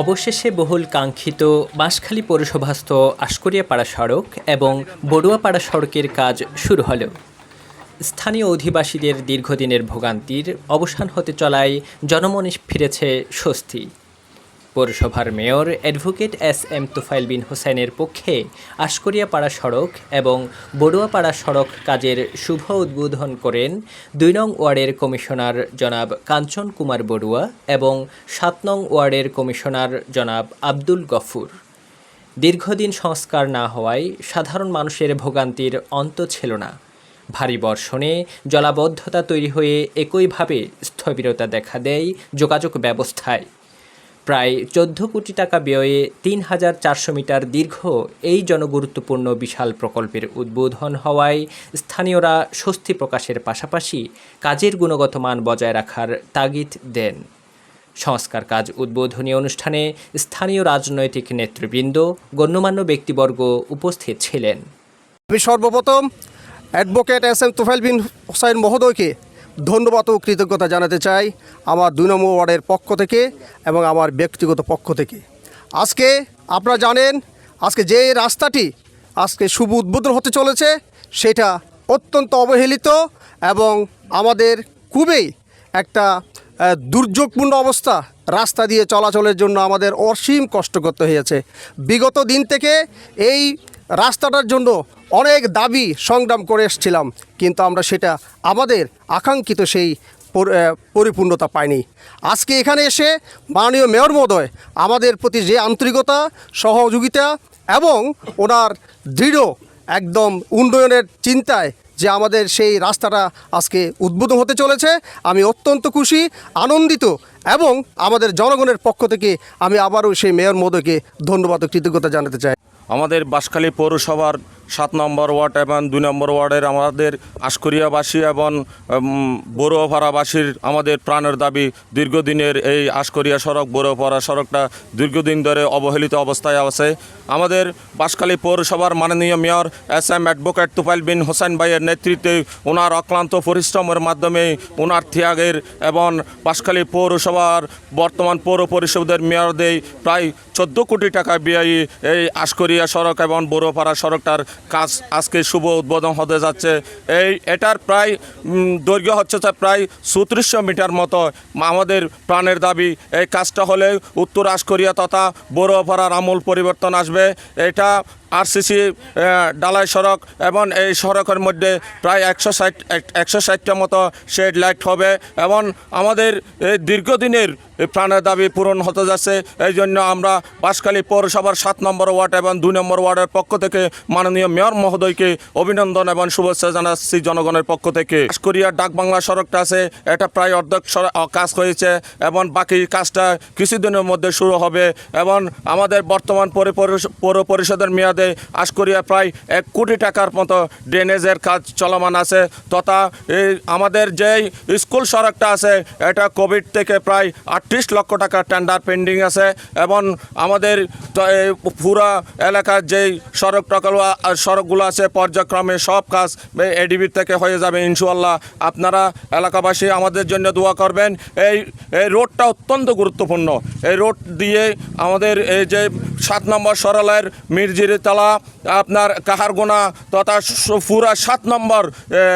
অবশেষে বহুল কাঙ্ক্ষিত বাঁশখালী পৌরসভাস্থ আশকরিয়াপাড়া সড়ক এবং বড়ুয়াপাড়া সড়কের কাজ শুরু হলেও স্থানীয় অধিবাসীদের দীর্ঘদিনের ভোগান্তির অবসান হতে চলায় জনমনে ফিরেছে স্বস্তি। পৌরসভার mayor advocate S M Tufail bin হোসেনের পক্ষে আশকরিয়াপাড়া সড়ক এবং বড়ুয়াপাড়া সড়ক কাজের শুভ উদ্বোধন করেন দুই নং ওয়ার্ডের কমিশনার জনাব কাঞ্চন কুমার বড়ুয়া এবং সাত নং ওয়ার্ডের কমিশনার জনাব আব্দুল গফুর। দীর্ঘদিন সংস্কার না হওয়ায় সাধারণ মানুষের ভোগান্তির অন্ত ছিল না। ভারী বর্ষণে জলাবদ্ধতা তৈরি হয়ে একইভাবে স্থবিরতা দেখা দেয় যোগাযোগ ব্যবস্থায়। প্রায় চোদ্দ কোটি টাকা ব্যয়ে তিন হাজার চারশো মিটার দীর্ঘ এই জনগুরুত্বপূর্ণ বিশাল প্রকল্পের উদ্বোধন হওয়ায় স্থানীয়রা স্বস্তি প্রকাশের পাশাপাশি কাজের গুণগত মান বজায় রাখার তাগিদ দেন। সংস্কার কাজ উদ্বোধনী অনুষ্ঠানে স্থানীয় রাজনৈতিক নেতৃবৃন্দ, গণ্যমান্য ব্যক্তিবর্গ উপস্থিত ছিলেন। আমি সর্বপ্রথম advocate S M Tufail bin Hossain মহোদয়কে ধন্যবাদ ও কৃতজ্ঞতা জানাতে চাই আমার দুই নম্বর ওয়ার্ডের পক্ষ থেকে এবং আমার ব্যক্তিগত পক্ষ থেকে। আজকে আপনারা জানেন, আজকে যে রাস্তাটি আজকে শুভ উদ্বোধন হতে চলেছে, সেটা অত্যন্ত অবহেলিত এবং আমাদের খুবই একটা দুর্যোগপূর্ণ অবস্থা। রাস্তা দিয়ে চলাচলের জন্য আমাদের অসীম কষ্ট করতে হয়েছে। বিগত দিন থেকে এই রাস্তাটার জন্য অনেক দাবি সংগ্রাম করে এসেছিলাম, কিন্তু আমরা সেটা আমাদের আকাঙ্ক্ষিত সেই পরিপূর্ণতা পাইনি। আজকে এখানে এসে মাননীয় মেয়র মহোদয় আমাদের প্রতি যে আন্তরিকতা, সহযোগিতা এবং ওনার দৃঢ় একদম উন্নয়নের চিন্তায় যে আমাদের সেই রাস্তাটা আজকে উদ্বোধন হতে চলেছে, আমি অত্যন্ত খুশি, আনন্দিত এবং আমাদের জনগণের পক্ষ থেকে আমি আবারও সেই মেয়র মহোদয়কে ধন্যবাদ ও কৃতজ্ঞতা জানাতে চাই। আমাদের বাঁশখালী পৌরসভার সাত নম্বর ওয়ার্ড এবং দুই নম্বর ওয়ার্ডের আমাদের আশকরিয়াবাসী এবং উম, বড়ুয়াপাড়াবাসীর আমাদের প্রাণের দাবি দীর্ঘদিনের এই আশকরিয়া সড়ক বড়ুয়াপাড়া সড়কটা দীর্ঘদিন ধরে অবহেলিত অবস্থায় আছে। আমাদের বাঁশখালী পৌরসভার মাননীয় mayor S M advocate Tufail bin Hossain ভাইয়ের নেতৃত্বে ওনার অক্লান্ত পরিশ্রমের মাধ্যমে ওনার ত্যাগের এবং বাঁশখালী পৌরসভার বর্তমান পৌর পরিষদের মেয়রদের প্রায় চোদ্দ কোটি টাকা ব্যয়ী এই আশকরিয়া সড়ক এবং বড়োপাড়া সড়কটার কাজ আজকে শুভ উদ্বোধন হতে যাচ্ছে। এই এটার প্রায় দৈর্ঘ্য হচ্ছে প্রায় চৌত্রিশশো মিটার মতো। আমাদের প্রাণের দাবি, এই কাজটা হলে উত্তর আশকরিয়া তথা বড়োপাড়ার আমূল পরিবর্তন আসবে। এটা আরসিসি ডালাই সড়ক এবং এই সড়কের মধ্যে প্রায় একশো ষাট একশো ষাটটা মতো শেড লাইট হবে এবং আমাদের এই দীর্ঘদিনের প্রাণের দাবি পূরণ হতে যাচ্ছে। এই জন্য আমরা বাঁশখালী পৌরসভার সাত নম্বর ওয়ার্ড এবং দুই নম্বর ওয়ার্ডের পক্ষ থেকে মাননীয় মেয়র মহোদয়কে অভিনন্দন এবং শুভেচ্ছা জানাচ্ছি জনগণের পক্ষ থেকে। কোরিয়ার ডাক বাংলা সড়কটা আছে, এটা প্রায় অর্ধেক কাজ হয়েছে এবং বাকি কাজটা কিছুদিনের মধ্যে শুরু হবে এবং আমাদের বর্তমান পৌর পৌর পরিষদের মেয়াদে আশকরিয়া প্রায় এক কোটি টাকার মতো ড্রেনেজের কাজ চলমান আছে। তথা আমাদের যেই স্কুল সড়কটা আছে, এটা কোভিড থেকে প্রায় আটত্রিশ লক্ষ টাকা টেন্ডার পেন্ডিং আছে। এবং আমাদের পুরা এলাকার যেই সড়ক প্রকল্প সড়কগুলো আছে, পর্যায়ক্রমে সব কাজ এডিবির থেকে হয়ে যাবে ইনশাল্লাহ আপনারা এলাকাবাসী আমাদের জন্য দোয়া করবেন। এই এই রোডটা অত্যন্ত গুরুত্বপূর্ণ। এই রোড দিয়ে আমাদের এই যে সাত নম্বর সরালয়ের মির্জিরিতলা আপনার কাহারগোনা তথা স- পুরা সাত নম্বর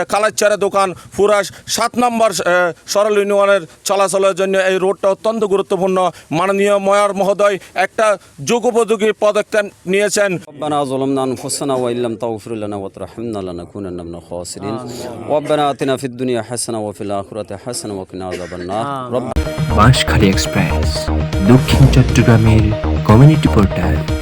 কালাচ্চারা দোকান পুরা সাত নম্বর এ, সরল ইউনিয়নের চলাচলের জন্য এই রোডটা অত্যন্ত গুরুত্বপূর্ণ মাননীয় মেয়র মহোদয় একটা যুগোপযোগী পদক্ষেপ নিয়েছেন ربنا ظلمنا انفسنا وان لم تغفر لنا وترحمنا لنكونن من الخاسرين ربنا اتنا في الدنيا حسنه وفي الاخره حسنه وقنا عذاب النار رب বাঁশখালী এক্সপ্রেস দক্ষিণ চট্টগ্রামের কমিউনিটি পোর্টাল